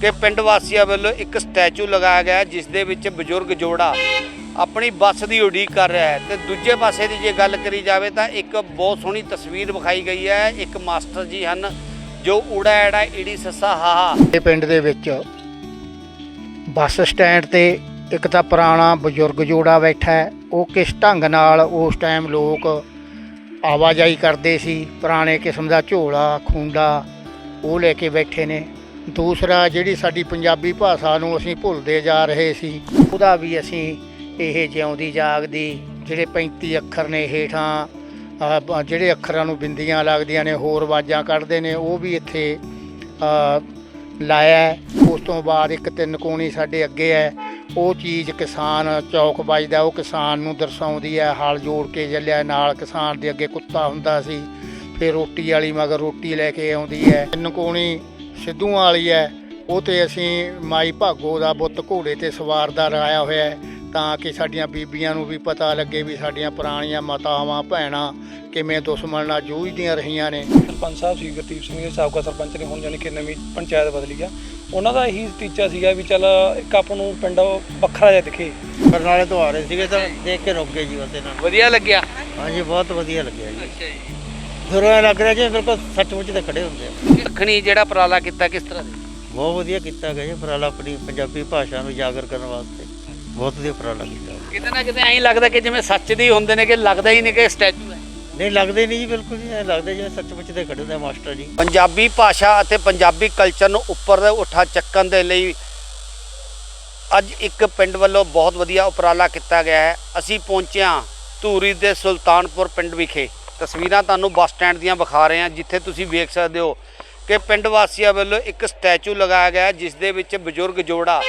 ਕਿ ਪਿੰਡ ਵਾਸੀਆਂ ਵੱਲੋਂ ਇੱਕ ਸਟੈਚੂ ਲਗਾਇਆ ਗਿਆ ਜਿਸ ਦੇ ਵਿੱਚ ਬਜ਼ੁਰਗ ਜੋੜਾ ਆਪਣੀ ਬੱਸ ਦੀ ਉਡੀਕ ਕਰ ਰਿਹਾ ਹੈ। ਤੇ ਦੂਜੇ ਪਾਸੇ ਦੀ ਜੇ ਗੱਲ ਕਰੀ ਜਾਵੇ ਤਾਂ ਇੱਕ ਬਹੁਤ ਸੋਹਣੀ ਤਸਵੀਰ ਵਿਖਾਈ ਗਈ ਹੈ। ਇੱਕ ਮਾਸਟਰ ਜੀ ਹਨ ਜੋ ਊੜਾ ਐੜਾ ਈੜੀ ਸੱਸਾ ਹਾਹਾ ਇਹ ਪਿੰਡ ਦੇ ਵਿੱਚ ਬੱਸ ਸਟੈਂਡ ਤੇ ਇੱਕ ਤਾਂ ਪੁਰਾਣਾ ਬਜ਼ੁਰਗ ਜੋੜਾ ਬੈਠਾ ਹੈ। ਉਹ ਕਿਸ ਢੰਗ ਨਾਲ ਉਸ ਟਾਈਮ ਲੋਕ ਆਵਾਜਾਈ ਕਰਦੇ ਸੀ, ਪੁਰਾਣੇ ਕਿਸਮ ਦਾ ਝੋਲਾ, ਖੁੰਡਾ ਉਹ ਲੈ ਕੇ ਬੈਠੇ ਨੇ। ਦੂਸਰਾ ਜਿਹੜੀ ਸਾਡੀ ਪੰਜਾਬੀ ਭਾਸ਼ਾ ਨੂੰ ਅਸੀਂ ਭੁੱਲਦੇ ਜਾ ਰਹੇ ਸੀ, ਉਹਦਾ ਵੀ ਅਸੀਂ ਇਹ ਜਿਉਂਦੀ ਜਾਗਦੀ, ਜਿਹੜੇ 35 ਅੱਖਰ ਨੇ ਹੇਠਾਂ ਜਿਹੜੇ ਅੱਖਰਾਂ ਨੂੰ ਬਿੰਦੀਆਂ ਲੱਗਦੀਆਂ ਨੇ, ਹੋਰ ਆਵਾਜ਼ਾਂ ਕੱਢਦੇ ਨੇ, ਉਹ ਵੀ ਇੱਥੇ ਲਾਇਆ ਉਸ ਤੋਂ ਬਾਅਦ ਇੱਕ ਤਿੰਨ ਕੋਣੀ ਸਾਡੇ ਅੱਗੇ ਹੈ। ਉਹ ਚੀਜ਼ ਕਿਸਾਨ ਚੌਕ ਵੱਜਦਾ, ਉਹ ਕਿਸਾਨ ਨੂੰ ਦਰਸਾਉਂਦੀ ਹੈ। ਹਲ ਜੋੜ ਕੇ ਚੱਲਿਆ ਨਾਲ ਕਿਸਾਨ ਦੇ ਅੱਗੇ ਕੁੱਤਾ ਹੁੰਦਾ ਸੀ। ਫਿਰ ਰੋਟੀ ਵਾਲੀ ਮਗਰ ਰੋਟੀ ਲੈ ਕੇ ਆਉਂਦੀ ਹੈ। ਤਿੰਨ ਕੋਣੀ ਸਿੱਧੂਆਂ ਵਾਲੀ ਹੈ ਉਹ ਤੇ ਅਸੀਂ ਮਾਈ ਭਾਗੋ ਦਾ ਬੁੱਤ ਘੋੜੇ ਤੇ ਸਵਾਰ ਦਾ ਰਾਇਆ ਹੋਇਆ ਹੈ ਤਾਂ ਕਿ ਸਾਡੀਆਂ ਬੀਬੀਆਂ ਨੂੰ ਵੀ ਪਤਾ ਲੱਗੇ ਵੀ ਸਾਡੀਆਂ ਪੁਰਾਣੀਆਂ ਮਾਤਾਵਾਂ ਭੈਣਾਂ ਕਿਵੇਂ ਦੁਸ਼ਮਣ ਨਾਲ ਜੂਝਦੀਆਂ ਰਹੀਆਂ ਨੇ। ਸਰਪੰਚ ਸਾਹਿਬ ਸੀ ਗੁਰਦੀਪ ਸਿੰਘ ਜੀ ਸਾਬਕਾ ਸਰਪੰਚ ਨੇ ਹੁਣ ਜਾਣੀ ਕਿ ਨਵੀਂ ਪੰਚਾਇਤ ਬਦਲੀ ਆ। ਉਹਨਾਂ ਦਾ ਇਹੀ ਟੀਚਾ ਸੀਗਾ ਵੀ ਚੱਲ ਇੱਕ ਆਪ ਨੂੰ ਪਿੰਡ ਵੱਖਰਾ ਜਿਹਾ ਦਿਖੇ। ਬਰਨਾਲੇ ਤੋਂ ਆ ਰਹੇ ਸੀਗੇ ਤਾਂ ਦੇਖ ਕੇ ਰੁਕ ਗਏ ਜੀ ਉਹਦੇ ਨਾਲ। ਵਧੀਆ ਲੱਗਿਆ? ਹਾਂਜੀ ਬਹੁਤ ਵਧੀਆ ਲੱਗਿਆ ਜੀ। ਅੱਛਾ ਜੀ। ਫਿਰੋਂ ਐਂ ਲੱਗ ਰਿਹਾ ਜੀ ਬਿਲਕੁਲ ਸੱਚਮੁੱਚ ਤੇ ਖੜੇ ਹੁੰਦੇ ਆ। ਦੱਖਣੀ ਜਿਹੜਾ ਉਪਰਾਲਾ ਕੀਤਾ ਕਿਸ ਤਰ੍ਹਾਂ ਦੇ? ਬਹੁਤ ਵਧੀਆ ਕੀਤਾ ਗਿਆ ਜੀ ਉਪਰਾਲਾ ਆਪਣੀ ਪੰਜਾਬੀ ਭਾਸ਼ਾ ਨੂੰ ਉਜਾਗਰ ਕਰਨ ਵਾਸਤੇ। ਬਹੁਤ ਵਧੀਆ ਉਪਰਾਲਾ ਕੀਤਾ। ਕਿਤੇ ਨਾ ਕਿਤੇ ਐਂ ਲੱਗਦਾ ਕਿ ਜਿਵੇਂ ਸੱਚ ਦੇ ਹੀ ਹੁੰਦੇ ਨੇ ਕਿ ਲੱਗਦਾ ਹੀ ਨਹੀਂ ਕਿ ਸਟੈਚੂ ਹੈ। ਨਹੀਂ ਲੱਗਦੇ ਨਹੀਂ ਜੀ ਬਿਲਕੁਲ ਜੀ ਐਂ ਲੱਗਦਾ ਜਿਵੇਂ ਸੱਚਮੁੱਚ ਤੇ ਖੜੇ ਹੁੰਦੇ ਆ ਮਾਸਟਰ ਜੀ। ਪੰਜਾਬੀ ਭਾਸ਼ਾ ਅਤੇ ਪੰਜਾਬੀ ਕਲਚਰ ਨੂੰ ਉੱਪਰ ਦੇ ਉਠਾ ਚੱਕਣ ਦੇ ਲਈ ਅੱਜ ਇੱਕ ਪਿੰਡ ਵੱਲੋਂ ਬਹੁਤ ਵਧੀਆ ਉਪਰਾਲਾ ਕੀਤਾ ਗਿਆ ਹੈ। ਅਸੀਂ ਪਹੁੰਚੇ ਹਾਂ ਧੂਰੀ ਦੇ ਸੁਲਤਾਨਪੁਰ ਪਿੰਡ ਵਿਖੇ। ਤਸਵੀਰਾਂ ਤੁਹਾਨੂੰ ਬੱਸ ਸਟੈਂਡ ਦੀਆਂ ਵਿਖਾ ਰਹੇ ਹਾਂ, ਜਿੱਥੇ ਤੁਸੀਂ ਵੇਖ ਸਕਦੇ ਹੋ ਕਿ ਪਿੰਡ ਵਾਸੀਆਂ ਵੱਲੋਂ ਇੱਕ ਸਟੈਚੂ ਲਗਾਇਆ ਗਿਆ ਜਿਸ ਦੇ ਵਿੱਚ ਬਜ਼ੁਰਗ ਜੋੜਾ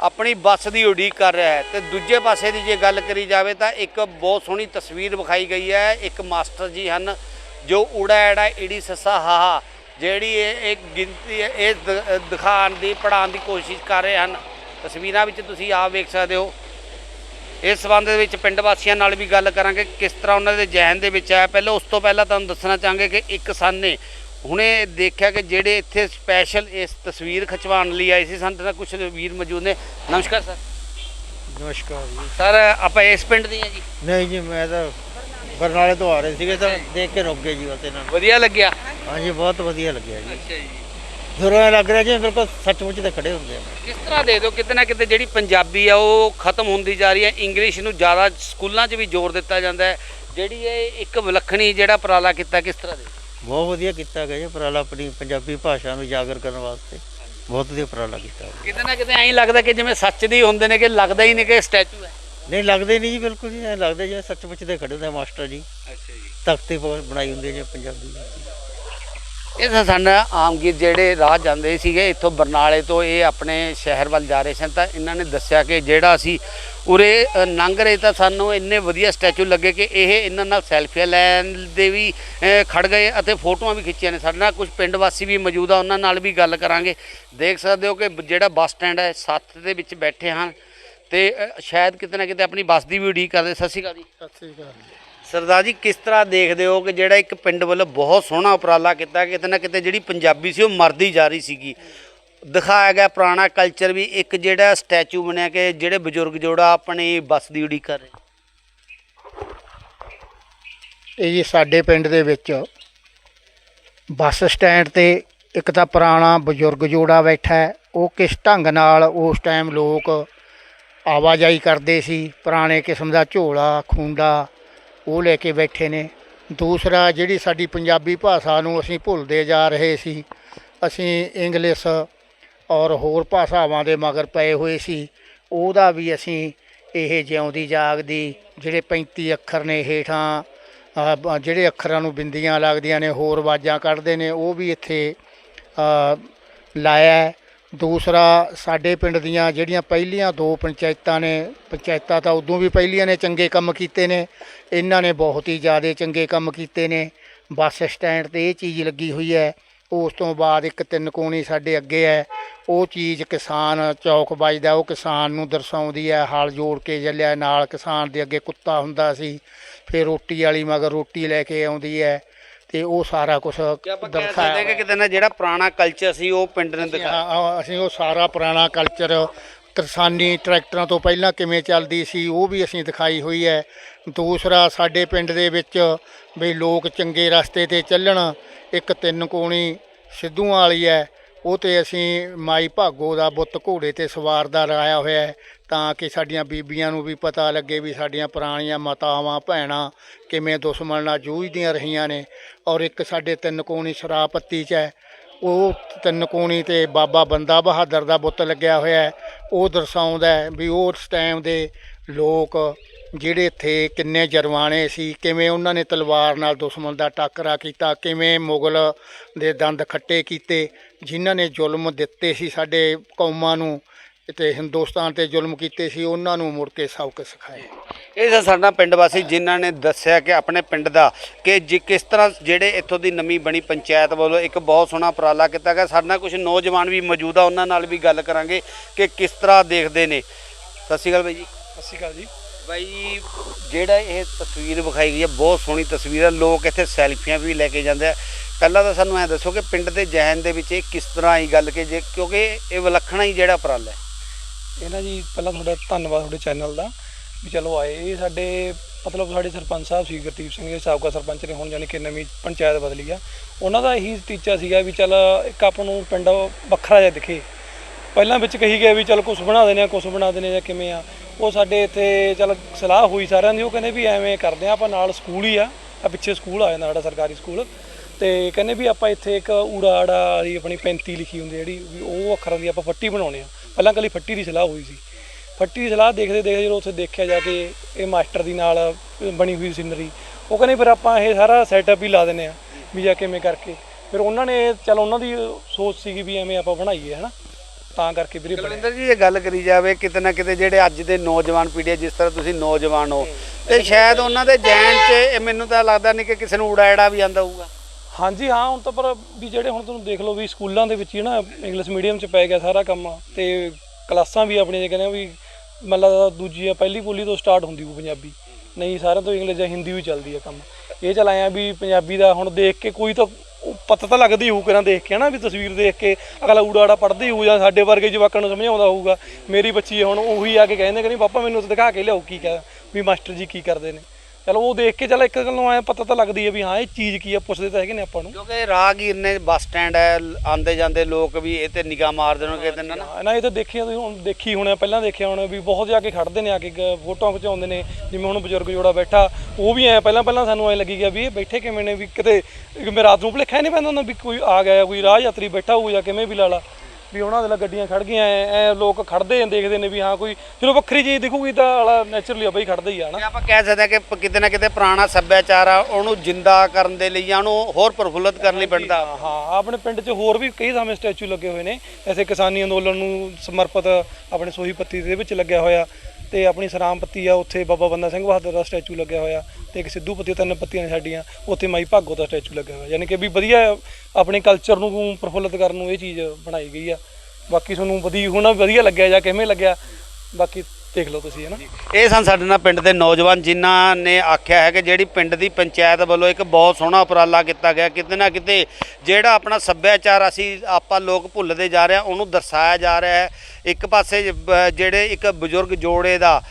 ਆਪਣੀ ਬੱਸ ਦੀ ਉਡੀਕ ਕਰ ਰਿਹਾ ਹੈ। ਤੇ ਦੂਜੇ ਪਾਸੇ ਦੀ ਜੇ ਗੱਲ ਕਰੀ ਜਾਵੇ ਤਾਂ ਇੱਕ ਬਹੁਤ ਸੋਹਣੀ ਤਸਵੀਰ ਵਿਖਾਈ ਗਈ ਹੈ, ਇੱਕ ਮਾਸਟਰ ਜੀ ਹਨ, ਜੋ ਊੜਾ ਐੜਾ ਈੜੀ ਸੱਸਾ ਹਾਹਾ, ਜਿਹੜੀ ਇਹ ਇੱਕ ਗਿਣਤੀ, ਇਹ ਦ- ਦਿਖਾਉਣ ਦੀ ਪੜਾਉਣ ਦੀ ਕੋਸ਼ਿਸ਼ ਕਰ ਰਹੇ ਹਨ। ਤਸਵੀਰਾਂ ਵਿੱਚ ਤੁਸੀਂ ਆਪ ਵੇਖ ਸਕਦੇ ਹੋ ਇਸ ਸੰਬੰਧ ਦੇ ਵਿੱਚ ਪਿੰਡ ਵਾਸੀਆਂ ਨਾਲ ਵੀ ਗੱਲ ਕਰਾਂਗੇ ਕਿਸ ਤਰ੍ਹਾਂ ਉਹਨਾਂ ਦੇ ਜਹਿਨ ਦੇ ਵਿੱਚ ਆਇਆ। ਪਹਿਲਾਂ ਉਸ ਤੋਂ ਪਹਿਲਾਂ ਤੁਹਾਨੂੰ ਦੱਸਣਾ ਚਾਹਾਂਗੇ ਕਿ ਇੱਕ ਸਨ ਨੇ ਹੁਣੇ ਦੇਖਿਆ ਕਿ ਜਿਹੜੇ ਇੱਥੇ ਸਪੈਸ਼ਲ ਇਸ ਤਸਵੀਰ ਖਿਚਵਾਉਣ ਲਈ ਆਏ ਸੀ। ਸਾਡੇ ਨਾਲ ਕੁਝ ਵੀਰ ਮੌਜੂਦ ਨੇ। ਨਮਸਕਾਰ ਸਰ। ਨਮਸਕਾਰ ਜੀ। ਸਰ ਆਪਾਂ ਇਸ ਪਿੰਡ ਦੇ ਹਾਂ ਜੀ। ਨਹੀਂ ਜੀ ਮੈਂ ਤਾਂ ਬਰਨਾਲੇ ਤੋਂ ਆ ਰਹੇ ਸੀਗੇ ਤਾਂ ਦੇਖ ਕੇ ਰੁਕ ਗਏ ਜੀ ਉਹਦੇ ਨਾਲ। ਵਧੀਆ ਲੱਗਿਆ? ਹਾਂਜੀ ਬਹੁਤ ਵਧੀਆ ਲੱਗਿਆ ਜੀ। ਅੱਛਾ ਜੀ। ਫਿਰੋਂ ਐਂ ਲੱਗ ਰਿਹਾ ਜੀ ਬਿਲਕੁਲ ਸੱਚਮੁੱਚ ਤੇ ਖੜੇ ਹੁੰਦੇ ਆ। ਕਿਸ ਤਰ੍ਹਾਂ ਦੇ ਦਿਓ ਕਿਤੇ ਨਾ ਕਿਤੇ ਜਿਹੜੀ ਪੰਜਾਬੀ ਆ ਉਹ ਖਤਮ ਹੁੰਦੀ ਜਾ ਰਹੀ ਹੈ। ਇੰਗਲਿਸ਼ ਨੂੰ ਜ਼ਿਆਦਾ ਸਕੂਲਾਂ 'ਚ ਵੀ ਜ਼ੋਰ ਦਿੱਤਾ ਜਾਂਦਾ ਹੈ। ਜਿਹੜੀ ਇਹ ਇੱਕ ਵਿਲੱਖਣੀ ਜਿਹੜਾ ਉਪਰਾਲਾ ਕੀਤਾ ਕਿਸ ਤਰ੍ਹਾਂ ਦੇ ਬਹੁਤ ਵਧੀਆ ਕੀਤਾ ਗਿਆ ਜੀ ਉਪਰਾਲਾ ਆਪਣੀ ਪੰਜਾਬੀ ਭਾਸ਼ਾ ਨੂੰ ਉਜਾਗਰ ਕਰਨ ਵਾਸਤੇ। ਬਹੁਤ ਵਧੀਆ ਉਪਰਾਲਾ ਕੀਤਾ ਕਿਤੇ ਨਾ ਕਿਤੇ ਐਂ ਲੱਗਦਾ ਕਿ ਜਿਵੇਂ ਸੱਚ ਦੇ ਹੁੰਦੇ ਨੇ ਕਿ ਲੱਗਦਾ ਹੀ ਨਹੀਂ ਕਿ ਸਟੈਚੂ ਹੈ। ਨਹੀਂ ਲੱਗਦੇ ਨਹੀਂ ਜੀ ਬਿਲਕੁਲ ਜੀ ਐਂ ਲੱਗਦਾ ਜਿਵੇਂ ਸੱਚਮੁੱਚ ਤੇ ਖੜੇ ਹੁੰਦੇ ਆ ਮਾਸਟਰ ਜੀ। ਅੱਛਾ ਜੀ। ਤਖਤੇ ਬਣਾਈ ਹੁੰਦੀ ਹੈ ਜੀ ਪੰਜਾਬੀ। ਇਹ ਤਾਂ ਸਾਡਾ ਆਮ ਗੀਤ ਜਿਹੜੇ ਰਾਹ ਜਾਂਦੇ ਸੀਗੇ ਇੱਥੋਂ ਬਰਨਾਲੇ ਤੋਂ ਇਹ ਆਪਣੇ ਸ਼ਹਿਰ ਵੱਲ ਜਾ ਰਹੇ ਸਨ ਤਾਂ ਇਹਨਾਂ ਨੇ ਦੱਸਿਆ ਕਿ ਜਿਹੜਾ ਅਸੀਂ ਉਰੇ ਲੰਘ ਰਹੇ ਤਾਂ ਸਾਨੂੰ ਇੰਨੇ ਵਧੀਆ ਸਟੈਚੂ ਲੱਗੇ ਕਿ ਇਹ ਇਹਨਾਂ ਨਾਲ ਸੈਲਫੀਆਂ ਲੈਣ ਦੇ ਵੀ ਅ, ਖੜ ਗਏ ਅਤੇ ਫੋਟੋਆਂ ਵੀ ਖਿੱਚੀਆਂ ਨੇ। ਸਾਡੇ ਨਾਲ ਕੁਝ ਪਿੰਡ ਵਾਸੀ ਵੀ ਮੌਜੂਦ ਆ ਉਹਨਾਂ ਨਾਲ ਵੀ ਗੱਲ ਕਰਾਂਗੇ। ਦੇਖ ਸਕਦੇ ਹੋ ਕਿ ਜਿਹੜਾ ਬੱਸ ਸਟੈਂਡ ਹੈ ਸੱਤ ਦੇ ਵਿੱਚ ਬੈਠੇ ਹਨ ਤੇ ਸ਼ਾਇਦ ਕਿਤੇ ਨਾ ਕਿਤੇ ਆਪਣੀ ਬੱਸ ਦੀ ਵੀ ਉਡੀਕ ਕਰਦੇ। ਸਤਿ ਸ਼੍ਰੀ ਅਕਾਲ ਜੀ। ਸਤਿ ਸ੍ਰੀ ਅਕਾਲ ਸਰਦਾਰ ਜੀ, ਕਿਸ ਤਰ੍ਹਾਂ ਦੇਖਦੇ ਹੋ ਕਿ ਜਿਹੜਾ ਇੱਕ ਪਿੰਡ ਵੱਲੋਂ ਬਹੁਤ ਸੋਹਣਾ ਉਪਰਾਲਾ ਕੀਤਾ ਕਿਤੇ ਨਾ ਕਿਤੇ ਜਿਹੜੀ ਪੰਜਾਬੀ ਸੀ ਉਹ ਮਰਦੀ ਜਾ ਰਹੀ ਸੀਗੀ? ਦਿਖਾਇਆ ਗਿਆ ਪੁਰਾਣਾ ਕਲਚਰ ਵੀ, ਇੱਕ ਜਿਹੜਾ ਸਟੈਚੂ ਬਣਿਆ ਕਿ ਜਿਹੜੇ ਬਜ਼ੁਰਗ ਜੋੜਾ ਆਪਣੀ ਬੱਸ ਦੀ ਉਡੀਕ ਕਰ ਰਹੇ? ਇਹ ਜੀ ਸਾਡੇ ਪਿੰਡ ਦੇ ਵਿੱਚ ਬੱਸ ਸਟੈਂਡ ਤੇ ਇੱਕ ਤਾਂ ਪੁਰਾਣਾ ਬਜ਼ੁਰਗ ਜੋੜਾ ਬੈਠਾ ਹੈ। ਉਹ ਕਿਸ ਢੰਗ ਨਾਲ ਉਸ ਟਾਈਮ ਲੋਕ ਆਵਾਜਾਈ ਕਰਦੇ ਸੀ, ਪੁਰਾਣੇ ਕਿਸਮ ਦਾ ਝੋਲਾ, ਖੁੰਡਾ ਉਹ ਲੈ ਕੇ ਬੈਠੇ ਨੇ। ਦੂਸਰਾ, ਜਿਹੜੀ ਸਾਡੀ ਪੰਜਾਬੀ ਭਾਸ਼ਾ ਨੂੰ ਅਸੀਂ ਭੁੱਲਦੇ ਜਾ ਰਹੇ ਸੀ, ਅਸੀਂ ਇੰਗਲਿਸ਼ ਔਰ ਹੋਰ ਭਾਸ਼ਾਵਾਂ ਦੇ ਮਗਰ ਪਏ ਹੋਏ ਸੀ, ਉਹਦਾ ਵੀ ਅਸੀਂ ਇਹ ਜਿਉਂਦੀ ਜਾਗਦੀ, ਜਿਹੜੇ 35 ਅੱਖਰ ਨੇ ਹੇਠਾਂ ਜਿਹੜੇ ਅੱਖਰਾਂ ਨੂੰ ਬਿੰਦੀਆਂ ਲੱਗਦੀਆਂ ਨੇ, ਹੋਰ ਆਵਾਜ਼ਾਂ ਕੱਢਦੇ ਨੇ, ਉਹ ਵੀ ਇੱਥੇ ਲਾਇਆ। ਦੂਸਰਾ, ਸਾਡੇ ਪਿੰਡ ਦੀਆਂ ਜਿਹੜੀਆਂ ਪਹਿਲੀਆਂ ਦੋ ਪੰਚਾਇਤਾਂ ਨੇ, ਪੰਚਾਇਤਾਂ ਤਾਂ ਉਦੋਂ ਵੀ ਪਹਿਲੀਆਂ ਨੇ ਚੰਗੇ ਕੰਮ ਕੀਤੇ ਨੇ, ਇਹਨਾਂ ਨੇ ਬਹੁਤ ਹੀ ਜ਼ਿਆਦਾ ਚੰਗੇ ਕੰਮ ਕੀਤੇ ਨੇ। ਬੱਸ ਸਟੈਂਡ ਤੇ ਇਹ ਚੀਜ਼ ਲੱਗੀ ਹੋਈ ਹੈ, ਉਸ ਤੋਂ ਬਾਅਦ ਇੱਕ ਤਿੰਨ ਕੋਣੀ ਸਾਡੇ ਅੱਗੇ ਹੈ, ਉਹ ਚੀਜ਼ ਕਿਸਾਨ ਚੌਕ ਵੱਜਦਾ, ਉਹ ਕਿਸਾਨ ਨੂੰ ਦਰਸਾਉਂਦੀ ਹੈ, ਹਲ ਜੋੜ ਕੇ ਚੱਲਿਆ ਨਾਲ ਕਿਸਾਨ ਦੇ ਅੱਗੇ ਕੁੱਤਾ ਹੁੰਦਾ ਸੀ, ਫਿਰ ਰੋਟੀ ਵਾਲੀ ਮਗਰ ਰੋਟੀ ਲੈ ਕੇ ਆਉਂਦੀ ਹੈ ਕੇ ਉਹ ਸਾਰਾ ਕੁਝ ਕਹਿ ਸਕਦੇ ਹਾਂ ਕਿ ਕਿਤੇ ਨਾ ਜਿਹੜਾ ਪੁਰਾਣਾ ਕਲਚਰ ਸੀ ਉਹ ਪਿੰਡ ਨੇ ਦਿਖਾਇਆ। ਹਾਂ, ਅਸੀਂ ਉਹ ਸਾਰਾ ਪੁਰਾਣਾ ਕਲਚਰ ਕਿਸਾਨੀ ਟਰੈਕਟਰਾਂ ਤੋਂ ਪਹਿਲਾਂ ਕਿਵੇਂ ਚੱਲਦੀ ਸੀ ਉਹ ਵੀ ਅਸੀਂ ਦਿਖਾਈ ਹੋਈ ਹੈ। ਦੂਸਰਾ ਸਾਡੇ ਪਿੰਡ ਦੇ ਵਿੱਚ ਵੀ ਲੋਕ ਚੰਗੇ ਰਸਤੇ ਤੇ ਚੱਲਣ ਇੱਕ ਤਿੰਨ ਕੋਣੀ ਸਿੱਧੂਆਂ ਵਾਲੀ ਹੈ। ਉਹ ਤੇ ਅਸੀਂ ਮਾਈ ਭਾਗੋ ਦਾ ਬੁੱਤ ਘੋੜੇ ਤੇ ਸਵਾਰ ਦਾ ਲਾਇਆ ਹੋਇਆ ਹੈ। ਤਾਂ ਕਿ ਸਾਡੀਆਂ ਬੀਬੀਆਂ ਨੂੰ ਵੀ ਪਤਾ ਲੱਗੇ ਵੀ ਸਾਡੀਆਂ ਪੁਰਾਣੀਆਂ ਮਾਤਾਵਾਂ, ਭੈਣਾਂ ਕਿਵੇਂ ਦੁਸ਼ਮਣ ਨਾਲ ਜੂਝਦੀਆਂ ਰਹੀਆਂ ਨੇ। ਔਰ ਇੱਕ ਸਾਡੇ ਤਿੰਨ ਕੋਣੀ ਸ਼ਰਾਬਪੱਤੀ 'ਚ ਹੈ, ਉਹ ਤਿੰਨ ਕੋਣੀ ਤੇ ਬਾਬਾ ਬੰਦਾ ਬਹਾਦਰ ਦਾ ਬੁੱਤ ਲੱਗਿਆ ਹੋਇਆ ਹੈ। ਉਹ ਦਰਸਾਉਂਦਾ ਹੈ ਵੀ ਉਸ ਟਾਈਮ ਦੇ ਲੋਕ ਜਿਹੜੇ ਇੱਥੇ ਕਿੰਨੇ ਜਰਵਾਣੇ ਸੀ, ਕਿਵੇਂ ਉਹਨਾਂ ਨੇ ਤਲਵਾਰ ਨਾਲ ਦੁਸ਼ਮਣ ਦਾ ਟਾਕਰਾ ਕੀਤਾ, ਕਿਵੇਂ ਮੁਗਲ ਦੇ ਦੰਦ ਖੱਟੇ ਕੀਤੇ, ਜਿਨ੍ਹਾਂ ਨੇ ਜ਼ੁਲਮ ਦਿੱਤੇ ਸੀ ਸਾਡੇ ਕੌਮਾਂ ਨੂੰ। ਤੇ ਹਿੰਦੁਸਤਾਨ ਤੇ ਜ਼ੁਲਮ ਕੀਤੇ ਸੀ ਉਹਨਾਂ ਨੂੰ ਮੁੜ ਕੇ ਸਬਕ ਸਿਖਾਇਆ। ਇਹ ਸਨ ਸਾਡਾ ਪਿੰਡ ਵਾਸੀ ਜਿਨ੍ਹਾਂ ਨੇ ਦੱਸਿਆ ਕਿ ਆਪਣੇ ਪਿੰਡ ਦਾ ਕਿ ਜੀ ਕਿਸ ਤਰ੍ਹਾਂ ਜਿਹੜੇ ਇੱਥੋਂ ਦੀ ਨਵੀਂ ਬਣੀ ਪੰਚਾਇਤ ਵੱਲੋਂ ਇੱਕ ਬਹੁਤ ਸੋਹਣਾ ਉਪਰਾਲਾ ਕੀਤਾ ਗਿਆ। ਸਾਡੇ ਨਾਲ ਕੁਝ ਨੌਜਵਾਨ ਵੀ ਮੌਜੂਦ ਆ ਉਹਨਾਂ ਨਾਲ ਵੀ ਗੱਲ ਕਰਾਂਗੇ ਕਿ ਕਿਸ ਤਰ੍ਹਾਂ ਦੇਖਦੇ ਨੇ। ਸਤਿ ਸ਼੍ਰੀ ਅਕਾਲ ਬਾਈ ਜੀ। ਸਤਿ ਸ਼੍ਰੀ ਅਕਾਲ ਜੀ। ਬਾਈ ਜਿਹੜਾ ਇਹ ਤਸਵੀਰ ਵਿਖਾਈ ਗਈ ਹੈ ਬਹੁਤ ਸੋਹਣੀ ਤਸਵੀਰ ਹੈ। ਲੋਕ ਇੱਥੇ ਸੈਲਫੀਆਂ ਵੀ ਲੈ ਕੇ ਜਾਂਦੇ ਆ। ਪਹਿਲਾਂ ਤਾਂ ਸਾਨੂੰ ਐ ਦੱਸੋ ਕਿ ਪਿੰਡ ਦੇ ਜਹਿਨ ਦੇ ਵਿੱਚ ਇਹ ਕਿਸ ਤਰ੍ਹਾਂ ਆਈ ਗੱਲ ਕਿ ਜੇ ਕਿਉਂਕਿ ਇਹ ਵਿਲੱਖਣਾ ਹੀ ਜਿਹੜਾ ਉਪਰਾਲਾ ਹੈ। ਇਹ ਨਾ ਜੀ ਪਹਿਲਾਂ ਤੁਹਾਡਾ ਧੰਨਵਾਦ ਤੁਹਾਡੇ ਚੈਨਲ ਦਾ ਵੀ ਚਲੋ ਆਏ। ਇਹ ਸਾਡੇ ਮਤਲਬ ਸਾਡੇ ਸਰਪੰਚ ਸਾਹਿਬ ਸੀ, ਗੁਰਦੀਪ ਸਿੰਘ ਜੀ ਸਾਬਕਾ ਸਰਪੰਚ ਨੇ ਹੁਣ ਜਾਨੀ ਕਿ ਨਵੀਂ ਪੰਚਾਇਤ ਬਦਲੀ ਆ। ਉਹਨਾਂ ਦਾ ਇਹੀ ਟੀਚਾ ਸੀਗਾ ਵੀ ਚਲ ਇੱਕ ਆਪ ਨੂੰ ਪਿੰਡ ਵੱਖਰਾ ਜਿਹਾ ਦਿਖੇ। ਪਹਿਲਾਂ ਵਿੱਚ ਕਹੀ ਗਿਆ ਵੀ ਚਲ ਕੁਝ ਬਣਾ ਦਿੰਦੇ ਆ ਕੁਝ ਬਣਾ ਦਿੰਦੇ ਆ ਜਾਂ ਕਿਵੇਂ ਆ। ਉਹ ਸਾਡੇ ਇੱਥੇ ਚਲ ਸਲਾਹ ਹੋਈ ਸਾਰਿਆਂ ਦੀ, ਉਹ ਕਹਿੰਦੇ ਵੀ ਐਵੇਂ ਕਰਦੇ ਆ ਆਪਾਂ ਨਾਲ ਸਕੂਲ ਹੀ ਆ। ਆ ਪਿੱਛੇ ਸਕੂਲ ਆ ਜਾਂਦਾ ਸਾਡਾ ਸਰਕਾਰੀ ਸਕੂਲ। ਤੇ ਕਹਿੰਦੇ ਵੀ ਆਪਾਂ ਇੱਥੇ ਇੱਕ ਊੜਾ ਆੜਾ ਵਾਲੀ ਆਪਣੀ 35 ਲਿਖੀ ਹੁੰਦੀ ਜਿਹੜੀ, ਵੀ ਉਹ ਅੱਖਰਾਂ ਦੀ ਆਪਾਂ ਫੱਟੀ ਬਣਾਉਣੇ ਆ ਪਹਿਲਾਂ ਕੱਲੀ ਫੱਟੀ ਦੀ ਸਲਾਹ ਹੋਈ ਸੀ। ਫੱਟੀ ਦੀ ਸਲਾਹ ਦੇਖਦੇ ਦੇਖਦੇ ਜਦੋਂ ਉੱਥੇ ਦੇਖਿਆ ਜਾ ਕੇ ਇਹ ਮਾਸਟਰ ਦੀ ਨਾਲ ਬਣੀ ਹੋਈ ਸੀਨਰੀ ਉਹ ਕਹਿੰਦੇ ਫਿਰ ਆਪਾਂ ਇਹ ਸਾਰਾ ਸੈਟਅਪ ਹੀ ਲਾ ਦਿੰਨੇ ਆ ਵੀ ਜਾਂ ਕਿਵੇਂ ਕਰਕੇ। ਫਿਰ ਉਹਨਾਂ ਨੇ ਚਲ ਉਹਨਾਂ ਦੀ ਸੋਚ ਸੀਗੀ ਵੀ ਐਵੇਂ ਆਪਾਂ ਬਣਾਈਏ ਹਨਾ? ਤਾਂ ਕਰਕੇ ਵੀਰੇ ਬਣਿਆ। ਜੀ ਇਹ ਗੱਲ ਕਰੀ ਜਾਵੇ ਕਿਤੇ ਨਾ ਕਿਤੇ ਜਿਹੜੇ ਅੱਜ ਦੇ ਨੌਜਵਾਨ ਪੀੜ੍ਹੀ ਹੈ, ਜਿਸ ਤਰ੍ਹਾਂ ਤੁਸੀਂ ਨੌਜਵਾਨ ਹੋ ਤੇ ਸ਼ਾਇਦ ਉਹਨਾਂ ਦੇ ਜੈਨ 'ਚ ਇਹ ਮੈਨੂੰ ਤਾਂ ਲੱਗਦਾ ਨਹੀਂ ਕਿ ਕਿਸੇ ਨੂੰ ਉਡਾਇੜਾ ਵੀ ਆਂਦਾ ਹੋਊਗਾ। ਹਾਂਜੀ, ਹਾਂ, ਹੁਣ ਤਾਂ ਪਰ ਵੀ ਜਿਹੜੇ ਹੁਣ ਤੁਹਾਨੂੰ ਦੇਖ ਲਓ ਵੀ ਸਕੂਲਾਂ ਦੇ ਵਿੱਚ ਹੀ ਨਾ ਇੰਗਲਿਸ਼ ਮੀਡੀਅਮ 'ਚ ਪੈ ਗਿਆ ਸਾਰਾ ਕੰਮ ਤੇ ਕਲਾਸਾਂ ਵੀ ਆਪਣੀਆਂ ਜੇ ਕਹਿੰਦੇ ਆ ਵੀ ਮਤਲਬ ਦੂਜੀ ਆ ਪਹਿਲੀ ਬੋਲੀ ਤੋਂ ਸਟਾਰਟ ਹੁੰਦੀ ਉਹ ਪੰਜਾਬੀ। ਨਹੀਂ, ਸਾਰਿਆਂ ਤੋਂ ਇੰਗਲਿਸ਼ ਜਾਂ ਹਿੰਦੀ ਵੀ ਚੱਲਦੀ ਆ ਕੰਮ। ਇਹ ਚਲਾਇਆ ਵੀ ਪੰਜਾਬੀ ਦਾ ਹੁਣ ਦੇਖ ਕੇ ਕੋਈ ਤਾਂ ਉਹ ਪਤਾ ਤਾਂ ਲੱਗਦੀ ਹੋਊ ਕਿਰਾਂ ਦੇਖ ਕੇ ਨਾ ਵੀ ਤਸਵੀਰ ਦੇਖ ਕੇ ਅਗਲਾ ਊੜਾੜਾ ਪੜ੍ਹਦੀ ਹੋਊ ਜਾਂ ਸਾਡੇ ਵਰਗੇ ਜਵਾਕਾਂ ਨੂੰ ਸਮਝਾਉਂਦਾ ਹੋਊਗਾ। ਮੇਰੀ ਬੱਚੀ ਹੁਣ ਉਹੀ ਆ ਕੇ ਕਹਿੰਦੇ ਕਿ ਨਹੀਂ, ਪਾਪਾ ਮੈਨੂੰ ਤਾਂ ਦਿਖਾ ਕੇ ਲਿਆਓ ਕੀ ਕਹਿ ਵੀ ਮਾਸਟਰ ਜੀ ਕੀ ਕਰਦੇ ਨੇ। ਚਲੋ ਉਹ ਦੇਖ ਕੇ ਚਲ ਇੱਕ ਗੱਲੋਂ ਆਇਆ ਪਤਾ ਤਾਂ ਲੱਗਦੀ ਹੈ ਵੀ ਹਾਂ ਇਹ ਚੀਜ਼ ਕੀ ਆ ਪੁੱਛਦੇ ਤਾਂ ਹੈਗੇ ਨੇ ਆਪਾਂ ਨੂੰ। ਕਿਉਂਕਿ ਰਾਹਗੀਰ ਨੇ ਬੱਸ ਸਟੈਂਡ ਹੈ ਆਂਦੇ ਜਾਂਦੇ ਲੋਕ ਵੀ ਇਹ ਤੇ ਨਿਗਾਹ ਮਾਰ ਦੇਣਗੇ ਕਿਤੇ ਨਾ ਨਾ ਇਹ ਤਾਂ ਦੇਖਿਆ ਤੁਸੀਂ ਹੁਣ ਦੇਖੀ ਹੋਣਾ ਪਹਿਲਾਂ ਦੇਖਿਆ ਹੋਣਾ ਵੀ ਬਹੁਤ ਜਾ ਕੇ ਖੜਦੇ ਨੇ ਆ ਕੇ ਗ- ਫੋਟੋਆਂ ਖਿਚਾਉਂਦੇ ਨੇ ਜਿਵੇਂ ਹੁਣ ਬਜ਼ੁਰਗ ਜੋੜਾ ਬੈਠਾ ਉਹ ਵੀ ਐ ਪਹਿਲਾਂ ਪਹਿਲਾਂ ਸਾਨੂੰ ਐ ਲੱਗੀ ਗਿਆ ਵੀ ਇਹ ਬੈਠੇ ਕਿਵੇਂ ਨੇ ਵੀ ਕਿਤੇ ਮੈਂ ਰਾਤ ਨੂੰ ਭੁਲੇਖਾ ਹੀ ਨਹੀਂ ਪੈਂਦਾ ਹੁੰਦਾ ਵੀ ਕੋਈ ਆ ਗਿਆ ਕੋਈ ਰਾਹ ਯਾਤਰੀ ਬੈਠਾ ਹੋਊ ਜਾਂ ਕਿਵੇਂ ਵੀ ਲਾ ਲਾ। ਵੀ ਉਹਨਾਂ ਦੇ ਨਾਲ ਗੱਡੀਆਂ ਖੜ ਗਈਆਂ ਐ ਐ ਲੋਕ ਖੜਦੇ ਆ ਦੇਖਦੇ ਨੇ ਵੀ ਹਾਂ ਕੋਈ ਚਲੋ ਵੱਖਰੀ ਚੀਜ਼ ਦਿਖੂਗੀ ਤਾਂ ਵਾਲਾ ਨੇਚਰਲੀ ਆ ਬਈ ਖੜਦਾ ਹੀ ਆ ਨਾ। ਆਪਾਂ ਕਹਿ ਸਕਦੇ ਹਾਂ ਕਿ ਕਿਤੇ ਨਾ ਕਿਤੇ ਪੁਰਾਣਾ ਸੱਭਿਆਚਾਰ ਆ ਉਹਨੂੰ ਜਿੰਦਾ ਕਰਨ ਦੇ ਲਈ ਜਾਂ ਉਹਨੂੰ ਹੋਰ ਪ੍ਰਫੁੱਲਤ ਕਰਨ ਲਈ ਪਿੰਡ ਦਾ ਹਾਂ, ਹਾਂ ਆਪਣੇ ਪਿੰਡ 'ਚ ਹੋਰ ਵੀ ਕਈ ਥਾਵੇਂ ਸਟੈਚੂ ਲੱਗੇ ਹੋਏ ਨੇ ਐਸੇ ਕਿਸਾਨੀ ਅੰਦੋਲਨ ਨੂੰ ਸਮਰਪਿਤ ਆਪਣੇ ਸੋਹੀ ਪੱਤੀ ਦੇ ਵਿੱਚ ਲੱਗਿਆ ਹੋਇਆ। ਤੇ ਆਪਣੀ ਸਰਾਮਪੱਤੀ ਆ, ਉੱਥੇ ਬਾਬਾ ਬੰਦਾ ਸਿੰਘ ਬਹਾਦਰ ਦਾ ਸਟੈਚੂ ਲੱਗਿਆ ਹੋਇਆ ਤੇ ਇੱਕ ਸਿੱਧੂ ਪੱਤੀ, ਤਿੰਨ ਪੱਤੀਆਂ ਨੇ ਸਾਡੀਆਂ, ਉੱਥੇ ਮਾਈ ਭਾਗੋ ਦਾ ਸਟੈਚੂ ਲੱਗਿਆ ਹੋਇਆ। ਯਾਨੀ ਕਿ ਵੀ ਵਧੀਆ ਆਪਣੇ ਕਲਚਰ ਨੂੰ ਪ੍ਰਫੁੱਲਤ ਕਰਨ ਨੂੰ ਇਹ ਚੀਜ਼ ਬਣਾਈ ਗਈ ਆ। ਬਾਕੀ ਤੁਹਾਨੂੰ ਵਧੀ, ਹੋਣਾ ਵਧੀਆ ਲੱਗਿਆ ਜਾਂ ਕਿਵੇਂ ਲੱਗਿਆ, ਬਾਕੀ ਦੇਖ ਲਓ ਤੁਸੀਂ, ਹਨਾ? ਇਹ ਸਨ ਸਾਡੇ ਨਾਲ ਪਿੰਡ ਦੇ ਨੌਜਵਾਨ, ਜਿਨ੍ਹਾਂ ਨੇ ਆਖਿਆ ਹੈ ਕਿ ਜਿਹੜੀ ਪਿੰਡ ਦੀ ਪੰਚਾਇਤ ਵੱਲੋਂ ਇੱਕ ਬਹੁਤ ਸੋਹਣਾ ਉਪਰਾਲਾ ਕੀਤਾ ਗਿਆ। ਕਿਤੇ ਨਾ ਕਿਤੇ ਜਿਹੜਾ ਆਪਣਾ ਸੱਭਿਆਚਾਰ ਅਸੀਂ, ਆਪਾਂ ਲੋਕ ਭੁੱਲਦੇ ਜਾ ਰਹੇ ਹਾਂ, ਉਹਨੂੰ ਦਰਸਾਇਆ ਜਾ ਰਿਹਾ ਹੈ। ਇੱਕ ਪਾਸੇ ਜਿਹੜੇ ਇੱਕ ਬਜ਼ੁਰਗ ਜੋੜੇ ਦਾ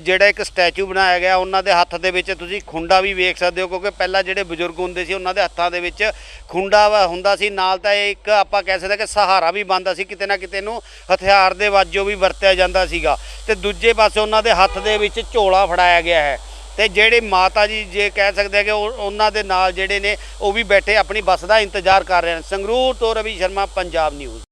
ਜਿਹੜਾ ਇੱਕ ਸਟੈਚੂ ਬਣਾਇਆ ਗਿਆ, ਉਹਨਾਂ ਦੇ ਹੱਥ ਦੇ ਵਿੱਚ ਤੁਸੀਂ ਖੁੰਡਾ ਵੀ ਵੇਖ ਸਕਦੇ ਹੋ, ਕਿਉਂਕਿ ਪਹਿਲਾਂ ਜਿਹੜੇ ਬਜ਼ੁਰਗ ਹੁੰਦੇ ਸੀ, ਉਹਨਾਂ ਦੇ ਹੱਥਾਂ ਦੇ ਵਿੱਚ ਖੁੰਡਾ ਵਾ- ਹੁੰਦਾ ਸੀ। ਨਾਲ ਤਾਂ ਇਹ ਇੱਕ ਆਪਾਂ ਕਹਿ ਸਕਦੇ ਹਾਂ ਕਿ ਸਹਾਰਾ ਵੀ ਬਣਦਾ ਸੀ, ਕਿਤੇ ਨਾ ਕਿਤੇ ਨੂੰ ਹਥਿਆਰ ਦੇ ਵਾਜੋ ਵੀ ਵਰਤਿਆ ਜਾਂਦਾ ਸੀਗਾ। ਤੇ ਦੂਜੇ ਪਾਸੇ ਉਹਨਾਂ ਦੇ ਹੱਥ ਦੇ ਵਿੱਚ ਝੋਲਾ ਫੜਾਇਆ ਗਿਆ ਹੈ। ਤੇ ਜਿਹੜੇ ਮਾਤਾ ਜੀ ਜੇ ਕਹਿ ਸਕਦੇ ਆ ਕਿ ਉਹ- ਉਹਨਾਂ ਦੇ ਨਾਲ ਜਿਹੜੇ ਨੇ, ਉਹ ਵੀ ਬੈਠੇ, ਆਪਣੀ ਬੱਸ ਦਾ ਇੰਤਜ਼ਾਰ ਕਰ ਰਹੇ ਹਨ। ਸੰਗਰੂਰ ਤੋਂ ਰਵੀ ਸ਼ਰਮਾ, ਪੰਜਾਬ ਨਿਊਜ਼